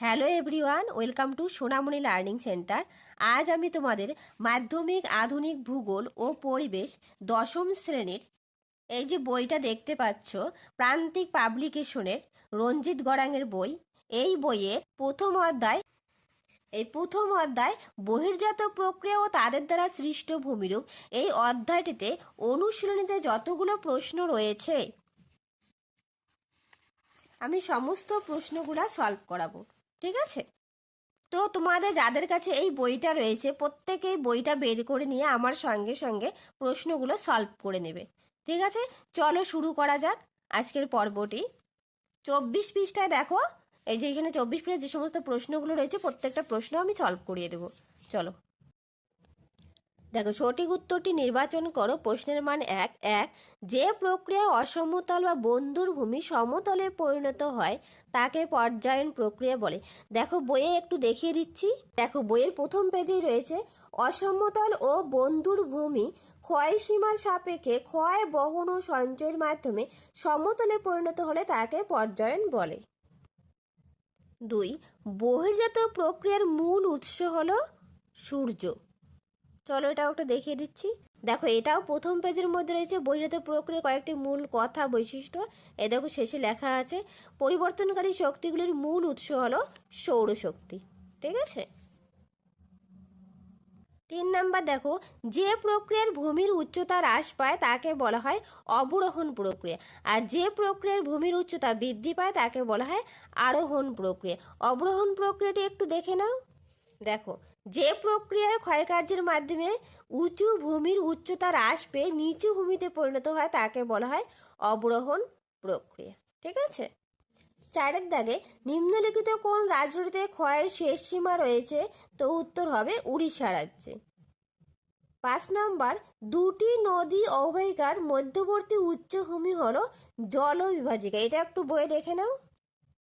Hello everyone welcome to Sonamoni learning centre আজ আমি তোমাদের মাধ্যমিক আধুনিক ভূগোল ও পরিবেশ দশম শ্রেণির এই যে বইটা দেখতে পাচ্ছ, প্রান্তিক পাবলিকেশনের রঞ্জিত গড়াঙের বই, এই বইয়ে প্রথম অধ্যায়, এই প্রথম অধ্যায় বহির্জাত প্রক্রিয়া ও তাদের দ্বারা সৃষ্ট ভূমিরূপ। এই অধ্যায়টিতে অনুশীলনীতে যতগুলো প্রশ্ন রয়েছে, আমি সমস্ত প্রশ্নগুলো সলভ করাবো। ঠিক আছে? তো তোমাদের যাদের কাছে এই বইটা রয়েছে, প্রত্যেকেই বইটা বের করে নিয়ে আমার সঙ্গে সঙ্গে প্রশ্নগুলো সলভ করে নেবে। ঠিক আছে? চলো শুরু করা যাক আজকের পর্বটি। চব্বিশ পৃষ্ঠায় দেখো, এই যে এখানে চব্বিশ পৃষ্ঠায় যে সমস্ত প্রশ্নগুলো রয়েছে, প্রত্যেকটা প্রশ্ন আমি সলভ করিয়ে দেবো। চলো। দেখো, সঠিক উত্তরটি নির্বাচন করো, প্রশ্নের মান এক এক। যে প্রক্রিয়ায় অসমতল বা বন্ধুর ভূমি সমতলে পরিণত হয়, তাকে পর্যায়ন প্রক্রিয়া বলে। দেখো, বইয়ে একটু দেখিয়ে দিচ্ছি। দেখো, বইয়ের প্রথম পেজেই রয়েছে, অসমতল ও বন্ধুর ভূমি ক্ষয় সীমার সাপেক্ষে ক্ষয় বহন ও সঞ্চয়ের মাধ্যমে সমতলে পরিণত হলে তাকে পর্যায়ন বলে। দুই, বহির্জাত প্রক্রিয়ার মূল উৎস হলো সূর্য। চলো এটাও একটু দেখিয়ে দিচ্ছি। দেখো, এটাও প্রথম পেজের মধ্যে রয়েছে বহির্জাত প্রক্রিয়ার কয়েকটি মূল কথা বৈশিষ্ট্য। এ দেখো, শেষে লেখা আছে, পরিবর্তনকারী শক্তিগুলির মূল উৎস হলো সৌরশক্তি। ঠিক আছে? তিন নাম্বার, দেখো, যে প্রক্রিয়ার ভূমির উচ্চতা হ্রাস পায় তাকে বলা হয় অবরোহণ প্রক্রিয়া। আর যে প্রক্রিয়ার ভূমির উচ্চতা বৃদ্ধি পায় তাকে বলা হয় আরোহণ প্রক্রিয়া। অবরোহণ প্রক্রিয়াটি একটু দেখে নাও। দেখো যে প্রক্রিয়ার ক্ষয়কার্যের মাধ্যমে উঁচু ভূমির উচ্চতা হ্রাস পেয়ে নিচু ভূমিতে পরিণত হয় তাকে বলা হয় অবরোহণ প্রক্রিয়া। ঠিক আছে? চারের দাগে নিম্নলিখিত কোন রাজ্যটিতে ক্ষয়ের শেষ সীমা রয়েছে তো উত্তর হবে উড়িষ্যা রাজ্যে। পাঁচ নম্বর, দুটি নদী অববাহিকার মধ্যবর্তী উচ্চভূমি হলো জলবিভাজিকা। এটা একটু বইয়ে দেখে নাও।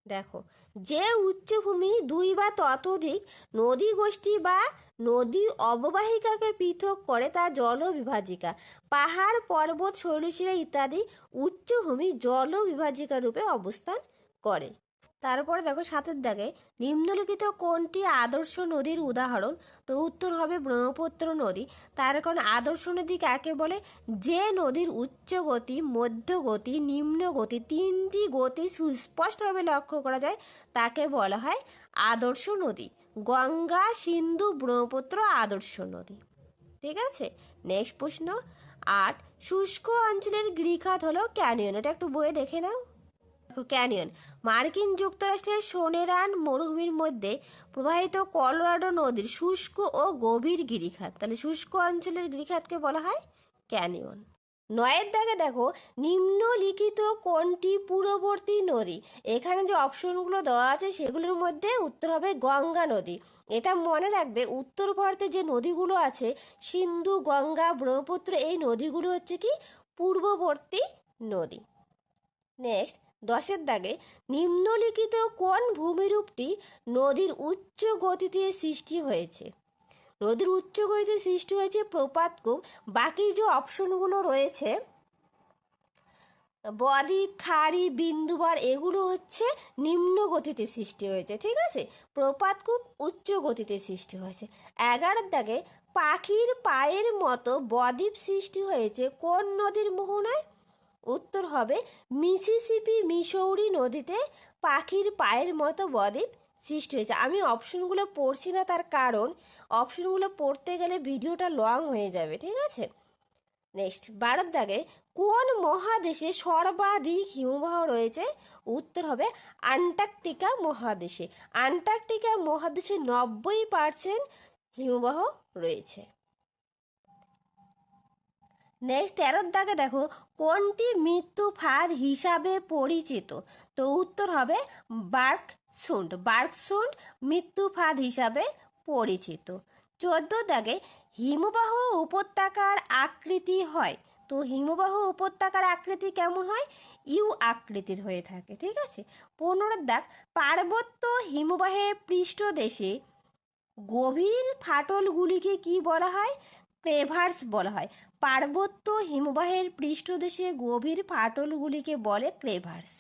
দেখো যে উচ্চভূমি দুই বা ততোধিক নদী গোষ্ঠী বা নদী অববাহিকাকে পৃথক করে তা জলবিভাজিকা। পাহাড়, পর্বত শৈলশিরা ইত্যাদি উচ্চভূমি জলবিভাজিকা রূপে অবস্থান করে। তারপরে দেখো সাতের দাগে, নিম্নলিখিত কোনটি আদর্শ নদীর উদাহরণ? তো উত্তর হবে ব্রহ্মপুত্র নদী। তার কারণ আদর্শ নদী কাকে বলে? যে নদীর উচ্চ গতি, মধ্য গতি, নিম্ন গতি তিনটি গতি সুস্পষ্টভাবে লক্ষ্য করা যায়, তাকে বলা হয় আদর্শ নদী। গঙ্গা, সিন্ধু, ব্রহ্মপুত্র আদর্শ নদী। ঠিক আছে? নেক্সট প্রশ্ন। আট, শুষ্ক অঞ্চলের গৃখাত হলো ক্যানিয়ন। এটা একটু বইয়ে দেখে নাও। ক্যানিয়ন। মার্কিন যুক্তরাষ্ট্রের সোনেরান মরুভূমির মধ্যে প্রবাহিত কলোরাডো নদীর শুষ্ক ও গভীর গিরিখাত। তাহলে শুষ্ক অঞ্চলের গিরিখাতকে বলা হয় ক্যানিয়ন। নয়ের দাগে দেখো, নিম্নলিখিত কোনটি পূর্ববর্তী নদী? এখানে যে অপশনগুলো দেওয়া আছে, সেগুলোর মধ্যে উত্তর হবে গঙ্গা নদী। এটা মনে রাখবে, উত্তর ভারতে যে নদীগুলো আছে, সিন্ধু, গঙ্গা, ব্রহ্মপুত্র, এই নদীগুলো হচ্ছে কি পূর্ববর্তী নদী। নেক্সট দশের দাগে নিম্নলিখিত কোন ভূমিরূপটি নদীর উচ্চ গতিতে সৃষ্টি হয়েছে? নদীর উচ্চ গতিতে সৃষ্টি হয়েছে প্রপাতকূপ বাকি যে অপশনগুলো রয়েছে, বদ্বীপ, খাড়ি, বিন্দুবার, এগুলো হচ্ছে নিম্ন গতিতে সৃষ্টি হয়েছে, ঠিক আছে? প্রপাতকূপ উচ্চ গতিতে সৃষ্টি হয়েছে। এগারোর দাগে পাখির পায়ের মতো বদ্বীপ সৃষ্টি হয়েছে কোন নদীর মোহনায়? উত্তর হবে মিসিসিপি মিসৌরি নদীতে পাখির পায়ের মতো বদ্বীপ সৃষ্টি হয়েছে। আমি অপশনগুলো পড়ছি না তার কারণ অপশনগুলো পড়তে গেলে ভিডিওটা লং হয়ে যাবে, ঠিক আছে? নেক্সট বারোর দাগে কোন মহাদেশে সর্বাধিক হিমবাহ রয়েছে? উত্তর হবে আন্টার্কটিকা মহাদেশে। আন্টার্কটিকা মহাদেশে নব্বই পার্সেন্ট হিমবাহ রয়েছে। নেক্সট তেরোর দাগে দেখো কোনটি মৃত্যু ফাঁদ হিসাবে পরিচিত? তো উত্তর হবে বার্ক সুন্ড বার্ক সুন্ড মৃত্যু ফাঁদ হিসাবে পরিচিত। চোদ্দ দাগে হিমবাহ উপত্যকার আকৃতি হয়। তো হিমবাহ উপত্যকার আকৃতি কেমন হয়? ইউ আকৃতির হয়ে থাকে, ঠিক আছে? পনেরো দাগ পার্বত্য হিমবাহের পৃষ্ঠদেশে গভীর ফাটলগুলিকে কি বলা হয়? ক্রেভার্স বলা হয়। পার্বত্য হিমবাহের পৃষ্ঠদেশে গভীর ফাটলগুলিকে বলে ক্রেভার্স।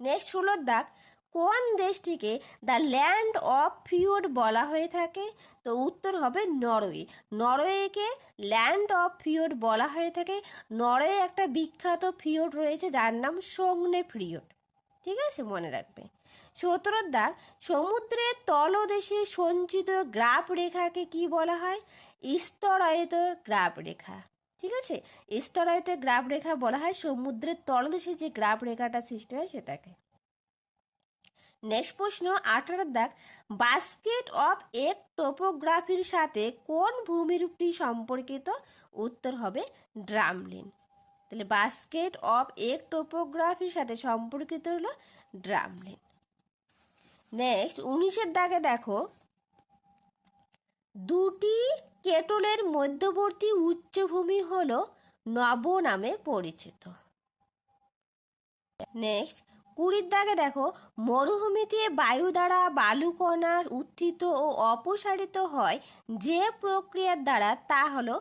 নেক্সট ষোলোর দাগ কোন দেশটিকে দ্য ল্যান্ড অফ ফিওড বলা হয়ে থাকে। তো উত্তর হবে নরওয়ে। নরওয়েকে ল্যান্ড অফ ফিওড বলা হয়ে থাকে। নরওয়ে একটা বিখ্যাত ফিওড রয়েছে যার নাম সংনে ফিওড ঠিক আছে? মনে রাখবে। সতেরো দাগ সমুদ্রের তলদেশে সঞ্চিত গ্রাফ রেখাকে কি বলা হয়? স্তরায়িত গ্রাফ রেখা ঠিক আছে? স্তরায়িত গ্রাফ রেখা বলা হয় সমুদ্রের তলদেশে যে গ্রাফ রেখাটা সৃষ্টি হয় সেটাকে। নেক্সট প্রশ্ন আঠারো দাগ বাস্কেট অফ এক টোপোগ্রাফির সাথে কোন ভূমিরূপটি সম্পর্কিত? উত্তর হবে ড্রামলিন। তাহলে বাস্কেট অফ এক টোপোগ্রাফির সাথে সম্পর্কিত হলো ড্রামলিন। নেক্সট উনিশের দাগে দেখো। দুটি কেটলের মধ্যবর্তী উচ্চভূমি হল নব নামে পরিচিত। নেক্সট কুড়ির দাগে দেখো, মরুভূমিতে বায়ু দ্বারা বালুকণা উত্থিত ও অপসারিত হয় যে প্রক্রিয়ার দ্বারা তা হলো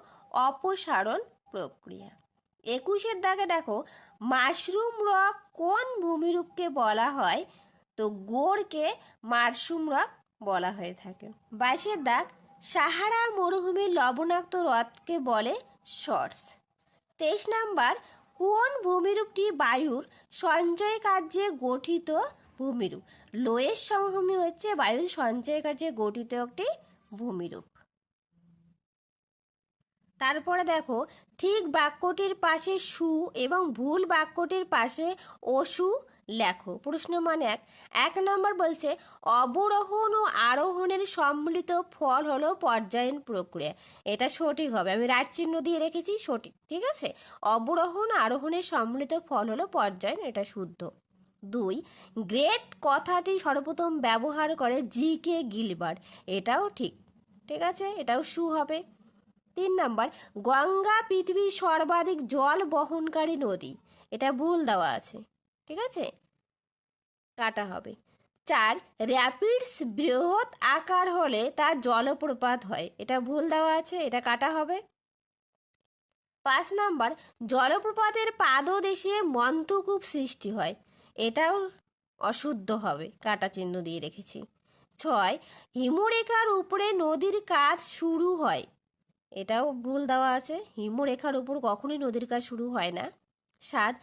অপসারণ প্রক্রিয়া। একুশের দাগে দেখো, মাশরুম রক কোন ভূমিরূপকে বলা হয়? তো গোড়কে মাশরুম রক বলা হয়ে থাকে। বাইশের দাগ, সাহারা মরুভূমির লবণাক্ত হ্রদকে বলে শর্টস তেইশ নাম্বার, কোন ভূমিরূপটি বায়ুর সঞ্চয় কার্যে গঠিত ভূমিরূপ? লোয়ের সমভূমি হচ্ছে বায়ুর সঞ্চয় কার্যে গঠিত একটি ভূমিরূপ। তারপরে দেখো, ঠিক বাক্যটির পাশে সু এবং ভুল বাক্যটির পাশে অসু লেখো। প্রশ্ন মানে এক। এক নম্বর বলছে, অবরোহণ ও আরোহণের সম্মিলিত ফল হলো পর্যায়ন প্রক্রিয়া। এটা সঠিক হবে। আমি রাট চিহ্ন দিয়ে রেখেছি, সঠিক। ঠিক আছে? অবরোহণ, আরোহণের সম্মিলিত ফল হলো পর্যায়ন, এটা শুদ্ধ। দুই, গ্রেট কথাটি সর্বপ্রথম ব্যবহার করে জি কে গিলবার এটাও ঠিক। ঠিক আছে? এটাও সু হবে। তিন নাম্বার, গঙ্গা পৃথিবীর সর্বাধিক জল বহনকারী নদী। এটা ভুল দেওয়া আছে। ঠিক আছে? কাটা হবে। চার, র্যাপিডস বৃহৎ আকার হলে তার জলপ্রপাত হয়। এটা ভুল দেওয়া আছে, এটা কাটা হবে। পাঁচ নাম্বার, জলপ্রপাতের পাদদেশে মন্থকূপ সৃষ্টি হয়। এটাও অশুদ্ধ হবে, কাটা চিহ্ন দিয়ে রেখেছি। ছয়, হিমরেখার উপরে নদীর কাজ শুরু হয়। এটাও ভুল দেওয়া আছে, হিমরেখার উপর কখনোই নদীর কাজ শুরু হয় না। সাত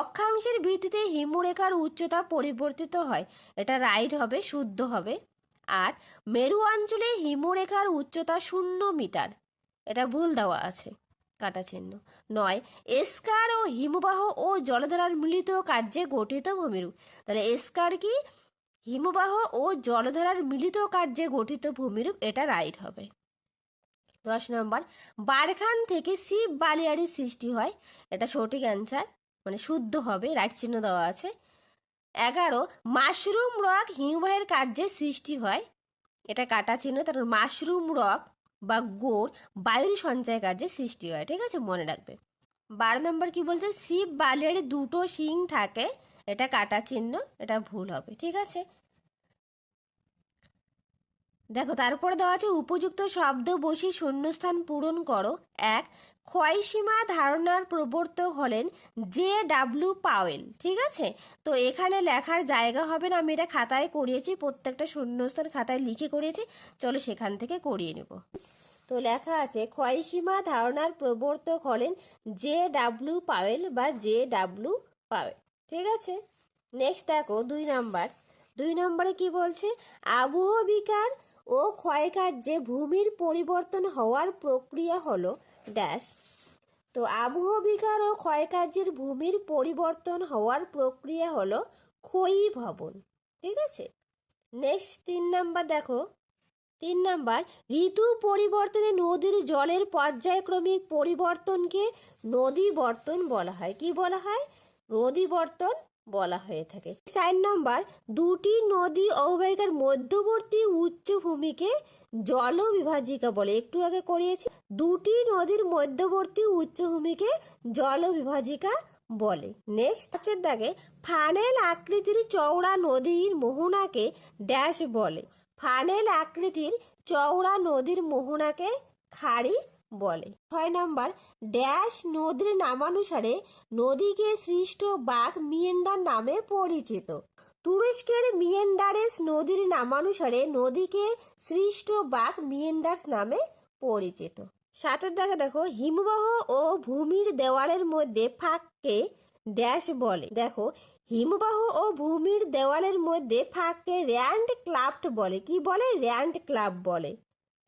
অক্ষাংশের ভিত্তিতে হিমরেখার উচ্চতা পরিবর্তিত হয়। এটা রাইট হবে, শুদ্ধ হবে। আর মেরু অঞ্চলে হিমরেখার উচ্চতা শূন্য মিটার। এটা ভুল দেওয়া আছে, কাটা চিহ্ন। নয় এস্কার ও হিমবাহ ও জলধারার মিলিত কার্যে গঠিত ভূমিরূপ। তাহলে এস্কার কি? হিমবাহ ও জলধারার মিলিত কার্যে গঠিত ভূমিরূপ, এটা রাইট হবে। দশ নম্বর, বারখান থেকে শিব বালিয়াড়ির সৃষ্টি হয়। এটা সঠিক অ্যান্সার মানে শুদ্ধ হবে রাইট চিহ্ন দেওয়া আছে। এগারো, মাশরুম রক হিমবাহের কার্যে সৃষ্টি হয়। এটা কাটা চিহ্ন, তারপর মাশরুম রক বা গোড় বায়ুর সঞ্চয় কার্যে সৃষ্টি হয়, ঠিক আছে? মনে রাখবে। বারো নম্বর কি বলছে? শিব বালিয়াড়ি দুটো শিং থাকে, এটা কাটা চিহ্ন, এটা ভুল হবে, ঠিক আছে? দেখো তারপরে দেওয়া আছে, উপযুক্ত শব্দ বসি শূন্যস্থান পূরণ করো। এক ক্ষয়সীমা ধারণার প্রবর্তক হলেন জে ডাব্লিউ পাওয়েল, ঠিক আছে? তো এখানে লেখার জায়গা হবে না, আমি এটা খাতায় করিয়েছি, প্রত্যেকটা শূন্যস্থান খাতায় লিখে করিয়েছি, চলো সেখান থেকে করিয়ে নেব। তো লেখা আছে ক্ষয়সীমা ধারণার প্রবর্তক হলেন জে ডাব্লিউ পাওয়েল বা জে ডাব্লিউ পাওয়েল। ঠিক আছে? নেক্সট দেখো, দুই নাম্বার। দুই নম্বরে কি বলছে? আবহ বিকার ও ক্ষয়কার্যে ভূমির পরিবর্তন হওয়ার প্রক্রিয়া হলো ড্যাশ। তো আবহ বিকার ও ক্ষয়কার্যের ভূমির পরিবর্তন হওয়ার প্রক্রিয়া হল ক্ষয়ী ভবন, ঠিক আছে? নেক্সট তিন নাম্বার দেখো। তিন নাম্বার, ঋতু পরিবর্তনে নদীর জলের পর্যায়ক্রমিক পরিবর্তনকে নদীবর্তন বলা হয়। কি বলা হয়? নদীবর্তন বলা হয়ে থাকে। চার নম্বর দুটি নদী অববাহিকার মধ্যবর্তী উচ্চভূমিকে জল বিভাজিকা বলে। একটু আগে করিয়েছি, দুটি নদীর মধ্যবর্তী উচ্চভূমিকে জল বিভাজিকা বলে। নেক্সট হচ্ছে দাগে ফানেল আকৃতির চওড়া নদীর মোহনাকে ড্যাশ বলে। ফানেল আকৃতির চওড়া নদীর মোহনাকে খাড়ি বলে। ছয় নাম্বার, ড্যাশ নদীর নামানুসারে নদীকে সৃষ্ট বাঘ মিয়েন্ডার নামে পরিচিত। তুরস্কের মিয়েন্ডারেস নদীর নামানুসারে নদীকে সৃষ্ট বাঘ মিয়েন্ডার্স নামে পরিচিত। সাতের দাগে দেখো, হিমবাহ ও ভূমির দেওয়ালের মধ্যে ফাঁককে ড্যাশ বলে। দেখো, হিমবাহ ও ভূমির দেওয়ালের মধ্যে ফাঁককে র্যান্ড ক্লাফট বলে। কি বলে? র্যান্ড ক্লাব বলে।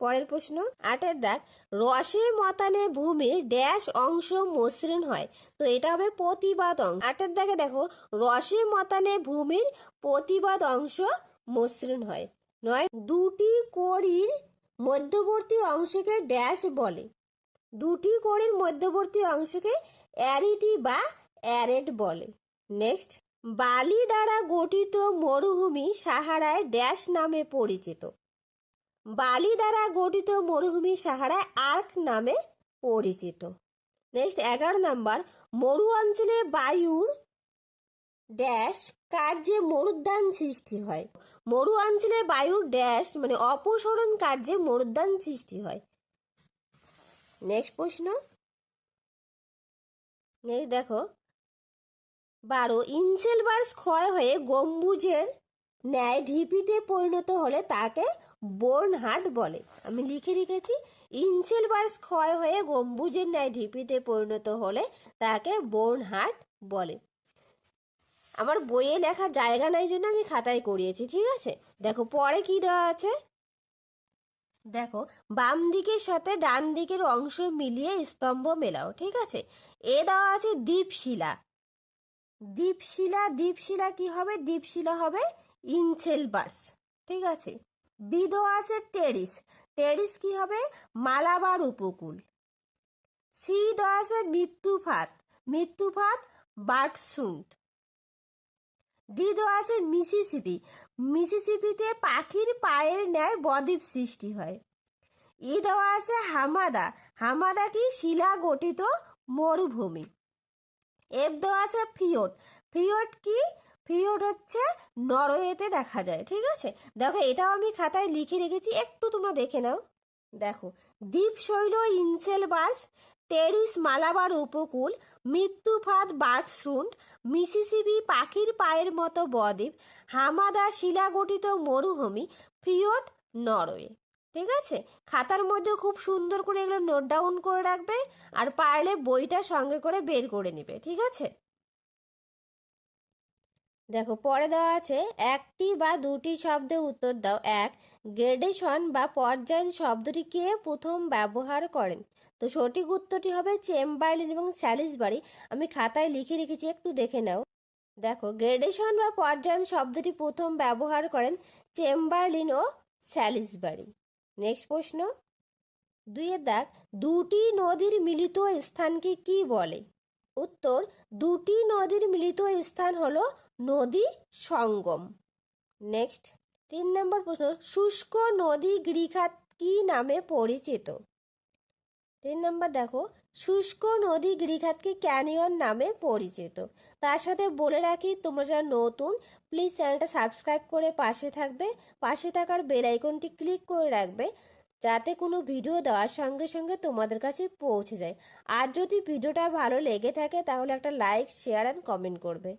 পরের প্রশ্ন, আটের দাগ রসে মতানে ভূমির ড্যাশ অংশ মসৃণ হয়, তো এটা হবে প্রতিবাদ অংশ। আটের দাগে দেখো রসে মতানে ভূমির প্রতিবাদ অংশ মসৃণ হয়। নয়, দুটি কড়ির মধ্যবর্তী অংশকে ড্যাশ বলে। দুটি কড়ির মধ্যবর্তী অংশকে অ্যারিটি বা অ্যারেড বলে। নেক্সট, বালি দ্বারা গঠিত মরুভূমি সাহারায় ড্যাশ নামে পরিচিত। বালি দ্বারা গঠিত মরুভূমি সাহারা আর্ক নামে পরিচিত। নেক্সট এগারো নাম্বার, মরু অঞ্চলে বায়ুর ড্যাশ কার্যে মরুদ্যান সৃষ্টি হয়। মরু অঞ্চলে বায়ুর ড্যাশ মানে অপসরণ কার্যে মরুদ্যান সৃষ্টি হয়। নেক্সট প্রশ্ন। নেক্সট দেখো। বারো ইনসেলবার্স ক্ষয় হয়ে গম্বুজের ন্যায় ঢিপিতে পরিণত হলে তাকে বোর্নহাট বলে। আমি লিখে রেখেছি ইনসেলবার্স ক্ষয় হয়ে গম্বুজের ন্যায় ঢিপিতে পরিণত হলে তাকে বোর্নহাট বলে। আমার বইয়ে লেখা জায়গা নাই জন্য আমি খাতায় করিয়েছি, ঠিক আছে? দেখো, পরে কি দেওয়া আছে? দেখো, বাম দিকের সাথে ডান দিকের অংশ মিলিয়ে স্তম্ভ মেলাও, ঠিক আছে? এ দেওয়া আছে দ্বীপশিলা দ্বীপশিলা দ্বীপশিলা কি হবে? দ্বীপশিলা হবে ইনসেলবার্স ঠিক আছে? বি দেওয়া আছে টেরিস টেরিস কি হবে? মালাবার উপকূল। সি আছে মৃত্যুফাত মৃত্যুফাত বার্টসুন্ড ডি আছে মিসিসিপি, মিসিসিপিতে পাখির পায়ের ন্যায় বদ্বীপ সৃষ্টি হয়। ই দেওয়া আছে হামাদা হামাদা কি শিলা গঠিত মরুভূমি। এফ দেওয়া আছে ফিওট ফিওট কি ফিওট হচ্ছে নরওয়েতে দেখা যায়, ঠিক আছে? দেখো, এটাও আমি খাতায় লিখে রেখেছি, একটু তোমরা দেখে নাও। দেখো, দ্বীপশৈল ইনসেলবার্স, টেরিস মালাবার উপকূল, মৃত্যুফাত বার্কসুন্ড মিসিসিপি পাখির পায়ের মতো বদ্বীপ, হামাদা শিলা গঠিত মরুভূমি ফিওট নরওয়ে, ঠিক আছে? খাতার মধ্যে খুব সুন্দর করে এগুলো নোট ডাউন করে রাখবে আর পারলে বইটা সঙ্গে করে বের করে নিবে, ঠিক আছে? দেখো, পরে দেওয়া আছে, একটি বা দুটি শব্দে উত্তর দাও। এক, গ্রেডেশন বা পর্যায়ন শব্দটি কে প্রথম ব্যবহার করেন। তো সঠিক উত্তরটি হবে চেম্বারলিন এবং স্যালিসবারি। আমি খাতায় লিখে রেখেছি, একটু দেখে নাও। দেখো, গ্রেডেশন বা পর্যায়ন শব্দটি প্রথম ব্যবহার করেন চেম্বারলিন ও স্যালিসবারি। নেক্সট প্রশ্ন। দুইয়ের দাগ দুটি নদীর মিলিত স্থানকে কি বলে? উত্তর, দুটি নদীর মিলিত স্থান হলো নদী সঙ্গম। নেক্সট তিন নম্বর প্রশ্ন, শুষ্ক নদী গৃখাত কি নামে পরিচিত? তিন নম্বর দেখো, শুষ্ক নদী গৃখাতকে ক্যানিয়ন নামে পরিচিত। তার সাথে বলে রাখি, তোমরা যারা নতুন প্লিজ চ্যানেলটা সাবস্ক্রাইব করে পাশে থাকবে। পাশে থাকার বেল আইকনটি ক্লিক করে রাখবে, যাতে কোনো ভিডিও দেওয়ার সঙ্গে সঙ্গে তোমাদের কাছে পৌঁছে যায়। আর যদি ভিডিওটা ভালো লেগে থাকে, তাহলে একটা লাইক শেয়ার অ্যান্ড কমেন্ট করবে।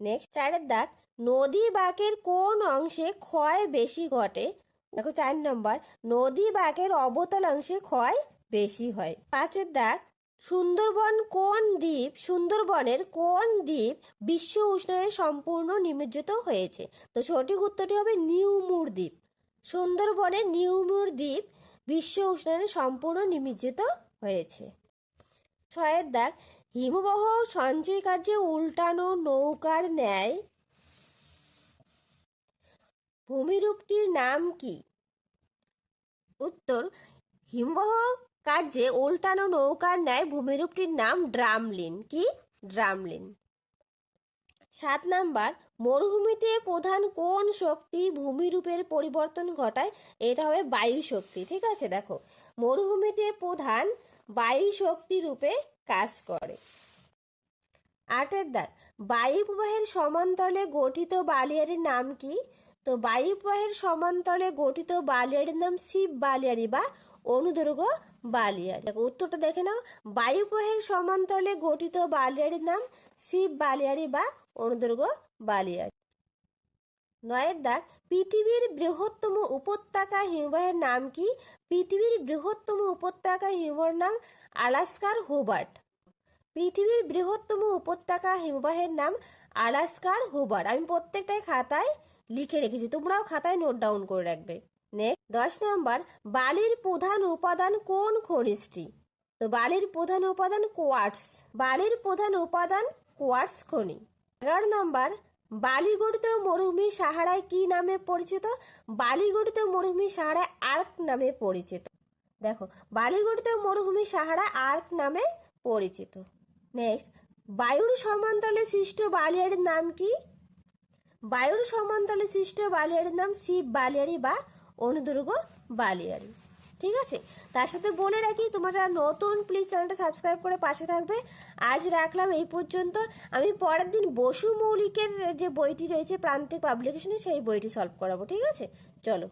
নেক্সট চারের দাগ, নদী বাঁকের কোন অংশে ক্ষয় বেশি ঘটে? দেখো চার নম্বর, নদী বাঁকের অবতল অংশে ক্ষয় বেশি হয়। পাঁচের দাগ, সুন্দরবন কোন দ্বীপ, সুন্দরবনের কোন দ্বীপ বিশ্ব উষ্ণায়নে সম্পূর্ণ নিমজ্জিত হয়েছে? তো সঠিক উত্তরটি হবে নিউমুর দ্বীপ। সুন্দরবনের নিউমুর দ্বীপ বিশ্ব উষ্ণায়নে সম্পূর্ণ নিমজ্জিত হয়েছে। ছয়ের দাগ হিমবাহ সঞ্চয় কার্যে উল্টানো নৌকার ন্যায়? ভূমিরূপটির নাম কি? উত্তর, হিমবাহ কার্যে উল্টানো নৌকার ন্যায় ভূমিরূপটির নাম ড্রামলিন। কি? ড্রামলিন। সাত নাম্বার, মরুভূমিতে প্রধান কোন শক্তি ভূমিরূপের পরিবর্তন ঘটায়? এটা হবে বায়ু শক্তি ঠিক আছে? দেখো, মরুভূমিতে প্রধান বায়ু শক্তি রূপে কাজ করে। আটের দাগ, বায়ু প্রবাহের সমান্তলে গঠিত বালিয়ারির নাম কি? তো বায়ু প্রবাহের সমান্তলে গঠিত বালিয়ারির নাম শিব বালিয়ারি বা অনুদৈর্ঘ্য বালিয়ারি। উত্তরটা দেখে নাও। বায়ু প্রবাহের সমান্তলে গঠিত বালিয়ারির নাম শিব বালিয়ারি বা অনুদৈর্ঘ্য বালিয়ারি। নয়ের দাগ পৃথিবীর বৃহত্তম উপত্যকা হিমবাহের নাম কি? পৃথিবীর বৃহত্তম উপত্যকা হিমবাহের নাম আলাস্কার হোবার্ট। পৃথিবীর বৃহত্তম উপত্যকা হিমবাহের নাম আলাস্কার হোবার্ট। আমি প্রত্যেকটাই খাতায় লিখে রেখেছি, তোমরাও খাতায় নোট ডাউন করে রাখবে। নেক্সট দশ নম্বর, বালির প্রধান উপাদান কোন খনিজটি? তো বালির প্রধান উপাদান কোয়ার্টস। বালির প্রধান উপাদান কোয়ার্টস খনি। এগারো নম্বর বালিগঠিত মরুভূমি সাহারায় কি নামে পরিচিত? বালিগঠিত মরুভূমি সাহারায় আর্ক নামে পরিচিত। দেখো বালিগঠিত মরুভূমি সাহারা আর্ক নামে পরিচিত। নেক্সট বায়ুর সমান্তরালে সৃষ্ট বালিয়াড়ির নাম কি? বায়ুর সমান্তরালে সৃষ্ট বালিয়াড়ির নাম শিব বালিয়ারি বা অনুদুর্গ বালিয়াড়ি। ঠিক আছে? তার সাথে বলে রাখি, তোমরা নতুন প্লিজ চ্যানেলটা সাবস্ক্রাইব করে পাশে থাকবে। আজ রাখলাম এই পর্যন্ত। আমি পরের দিন বসু মৌলিকের যে বইটি রয়েছে, প্রান্তিক পাবলিকেশনে সেই বইটি সলভ করাবো, ঠিক আছে? চলো।